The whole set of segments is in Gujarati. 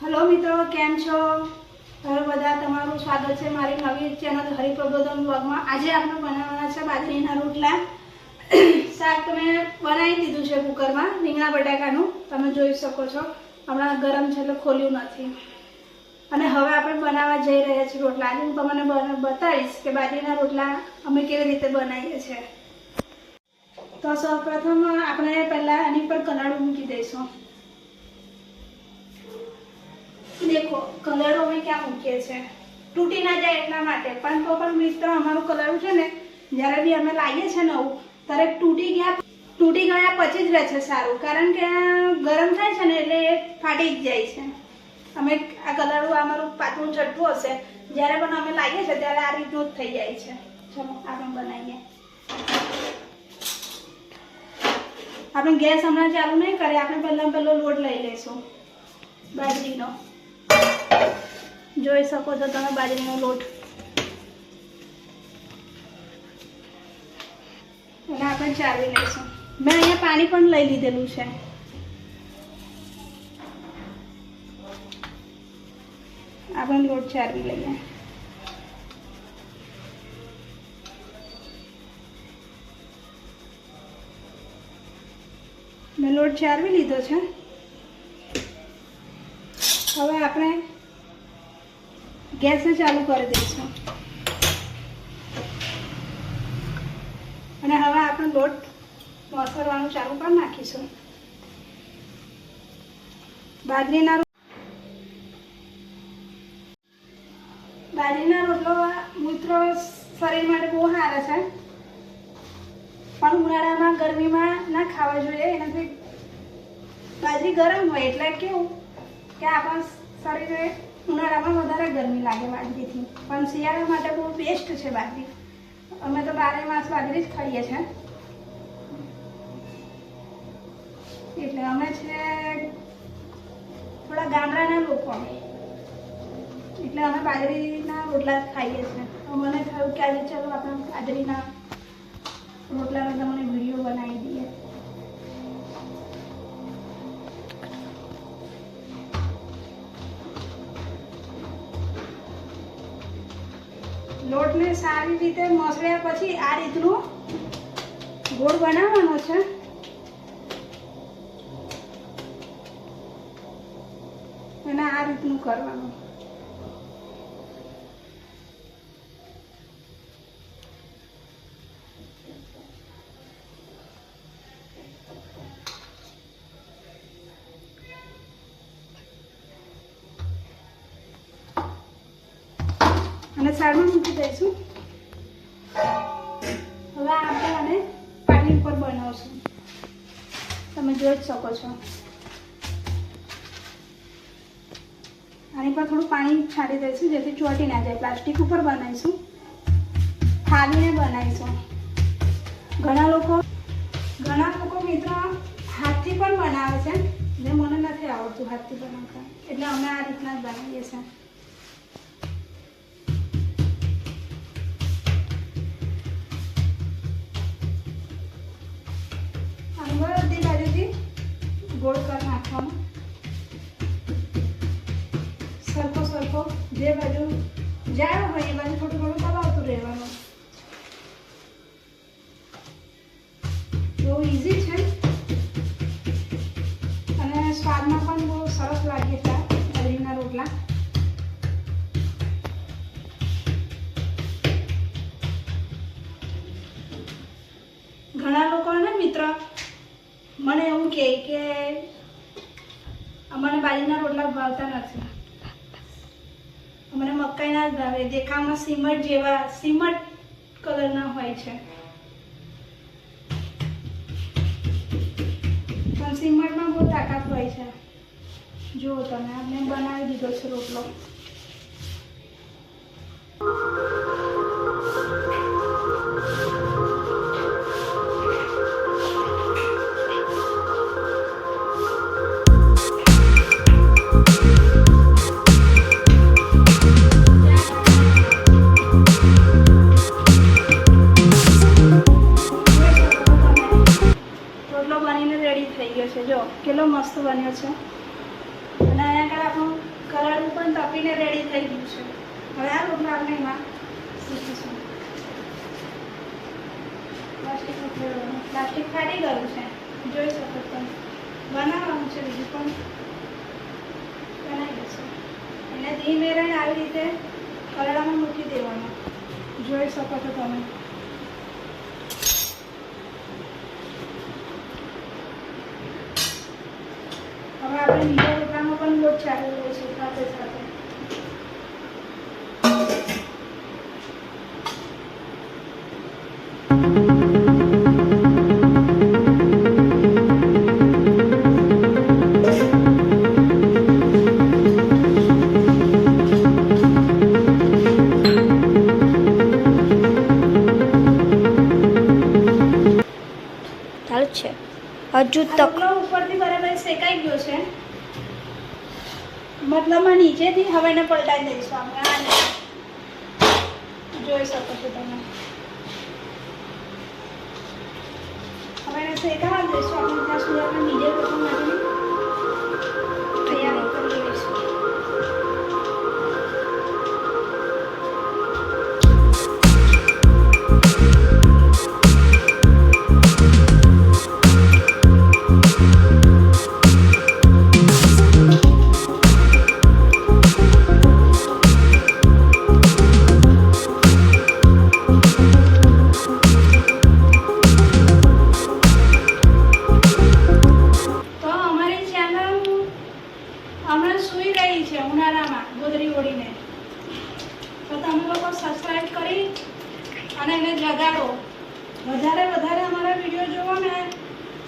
હલો મિત્રો, કેમ છો? હવે બધા તમારું સ્વાગત છે મારી નવી ચેનલ હરિપ્રબોધન બ્લોગમાં. આજે આપણે બનાવવાના છે બાજરીના રોટલા. શાક તમે બનાવી દીધું છે કુકરમાં, રીંગણા બટાકાનું. તમે જોઈ શકો છો. હમણાં ગરમ છે એટલે ખોલ્યું નથી. અને હવે આપણે બનાવવા જઈ રહ્યા છીએ રોટલા. આજે હું તમને બતાવીશ કે બાજરીના રોટલા અમે કેવી રીતે બનાવીએ છીએ. તો સૌપ્રથમ આપણે પહેલાં એની પર કનાળું મૂકી દઈશું. દેખો, કલરો અમે ક્યાં મૂકીએ છીએ? તૂટી ના જાય એટલા માટે. પણ તો પણ મિત્ર, અમારું કલર છે ને, જ્યારે બી અમે લાવીએ છીએ નવું, ત્યારે તૂટી ગયા તૂટી ગયા પછી જ રહે છે સારું. કારણ કે ગરમ થાય છે ને, એટલે એ ફાટી જ જાય છે. અમે આ કલરું અમારું પાતળું છઠ્ઠું હશે. જ્યારે પણ અમે લાવીએ છીએ, ત્યારે આ રીતનું જ થઈ જાય છે. ચલો, આપણે બનાવીએ. આપણે ગેસ હમણાં ચાલુ નહીં કરીએ, આપણે પહેલાં પહેલો લોટ લઈ લઈશું. બાજરીનો. જોઈ શકો છો તમે બાજરીનો લોટ. અને આપણે ચાલી લઈશું. મેં અહીંયા પાણી પણ લઈ લીધેલું છે. આપણે લોટ ચાવી લઈએ. મેં લોટ ચારવી લીધો છે. હવે આપણે ગેસને ચાલુ કરી દઈશું. અને હવે આપણે લોટ મસરવાનું ચાલુ કરી નાખીશું. બાજરીના બાજરીના રોટલો મિત્રો શરીર માટે બહુ સારા છે. પણ ઉનાળામાં, ગરમીમાં ના ખાવા જોઈએ. એનાથી બાજરી ગરમ હોય એટલે કેવું કે આપણા શરીરે ઉનાળામાં વધારે ગરમી લાગે બાજરીથી પણ શિયાળા માટે બહુ બેસ્ટ છે બાજરી અમે તો બારે માસ બાજરી જ ખાઈએ છીએ એટલે અમે છે થોડા ગામડાના લોકો. એટલે અમે બાજરીના રોટલા જ ખાઈએ છીએ મને થયું કે આજે ચલો આપણે બાજરીના રોટલાનો તમને વીડિયો બનાવી લોટને સારી રીતે મસળ્યા પછી આ રીતનું ગોળ બનાવવાનો છે. અને આ રીતનું કરવાનું. અને સાઈડમાં મૂકી દઈશું. હવે આપણે આને પાણી ઉપર બનાવશું. તમે જોઈ જ શકો છો. આની પર થોડું પાણી છાંટી દઈશું, જેથી ચોટી ના જાય. પ્લાસ્ટિક ઉપર બનાવીશું. થાળીને બનાવીશું. ઘણા લોકો ઘણા લોકો મિત્ર હાથથી પણ બનાવે છે, જે મને નથી આવડતું હાથથી બનાવતા. એટલે અમે આ રીતના જ બનાવીએ છીએ. ગોળ કરી નાખવાનો. સરખો સરખો જે બાજુ જાડો હોય એ બાજુ થોડું થોડું દબાવતું રહેવાનું. બહુ ઇઝી છે. અને સ્વાદમાં પણ બહુ સરસ લાગે છે બાજરીના રોટલા. ઘણા લોકો ને મિત્ર મને એવું કહે કે અમને બાજરીના રોટલા ભાવતા નથી. અમને મકાઈના જ ભાવે. દેખાવમાં સિમટ જેવા, સિમટ કલરના હોય છે. પણ સિમટમાં બહુ તાકાત હોય છે. જુઓ તમે આપણે બનાવી દીધો છે રોટલો. તપીને રેડી થઈ ગયું છે. હવે આ રોટલા આપણે એમાં શીખીશું. પ્લાસ્ટિક પ્લાસ્ટિક ફાટી ગયું છે. જોઈ શકો તમે બનાવવાનું છે બીજું પણ. બનાવી દઈશું. એને ધીમે રહીને આવી રીતે કલડામાં મૂકી દેવાનું. જોઈ શકો છો તમે. હવે આપણે બીજા રોટલામાં પણ લોટ ચાલી રહ્યો છે સાથે સાથે. તક ઉપરથી બરાબર શેકાઈ ગયો છે. મતલબમાં નીચેથી હવે એને પલટાઈ દઈશું આપણે. આને જોઈ શકો છો તમે. હવે એને શેકાવા દઈશું. આપણે ત્યાં સુધી આપણે બીજે રોટલો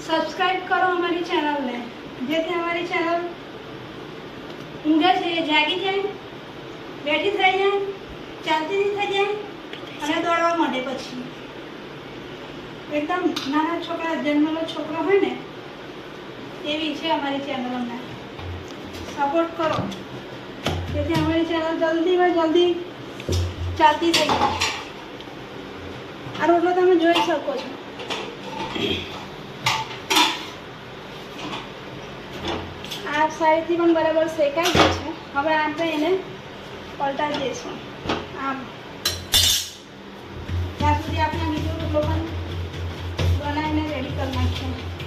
સબસ્ક્રાઈબ કરો અમારી ચેનલને જેથી અમારી ચેનલ ઊંઘે જાગી જાય, બેઠી થઈ જાય, ચાલતી થઈ જાય અને દોડવા માંડે પછી. એકદમ નાના છોકરા જન્મેલો છોકરો હોય ને, એવી છે અમારી ચેનલ અમને. સપોર્ટ કરો. જેથી અમારી ચેનલ જલ્દીમાં જલ્દી ચાલતી થઈ જાય. આ રોટલો તમે જોઈ શકો છો. આ સાઈડથી પણ બરાબર શેકાઈ ગયું છે. હવે આપણે એને પલટાવી દઈશું. આમ. ત્યાં સુધી આપણે બીજો રોટલો પણ બનાવીને રેડી કરી નાખીએ.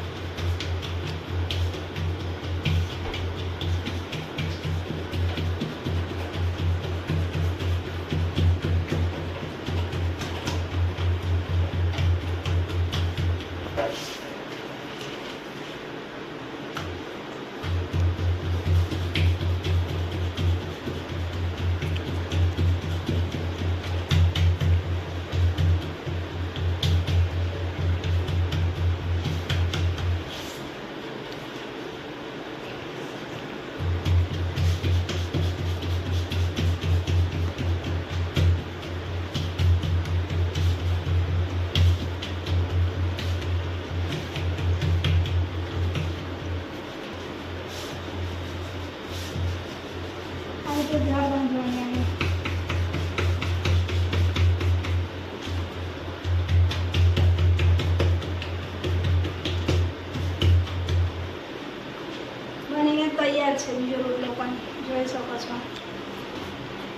તૈયાર છે બીજો રોટલો પણ જોઈ શકો છો.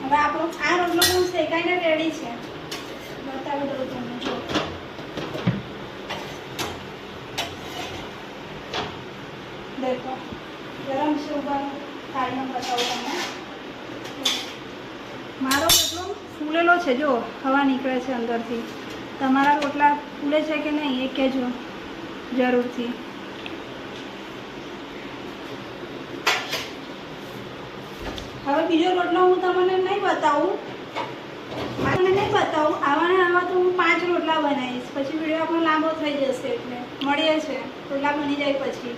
હવે આપણો આ રોટલો પણ શેકાઈને રેડી છે. બતાવી દઉં તમને, જો. દેખો, ગરમ છે ઉપર થાળીમાં બતાવું તમને મારો રોટલો ફૂલેલો છે જો હવા નીકળે છે અંદરથી. તમારા રોટલા ફૂલે છે કે નહીં, એ કહેજો, જરૂરથી. હવે બીજો રોટલો હું તમને નહીં બતાવું. તમને નહીં બતાવું. આવા ને આવા તો હું પાંચ રોટલા બનાવીશ. પછી વીડિયો આપણો લાંબો થઈ જશે એટલે. મળીએ છે. રોટલા બની જાય પછી.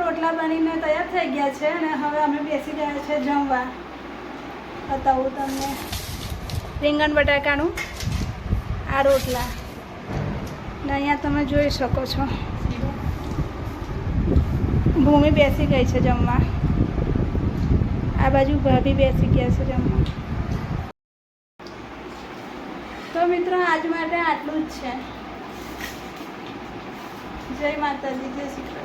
રોટલા બનીને તૈયાર થઈ ગયા છે અને હવે અમે બેસી ગયા છે જમવા. બતાવું તમને. રીંગણ બટાકાનું આ રોટલા. ને અહીંયા તમે જોઈ શકો છો. ભૂમિ બેસી ગઈ છે જમવા. આ બાજુ ભાભી બેસી ગયા છે જમવા. તો મિત્રો, આજ માટે આટલું જ છે. જય માતાજી, જય શ્રી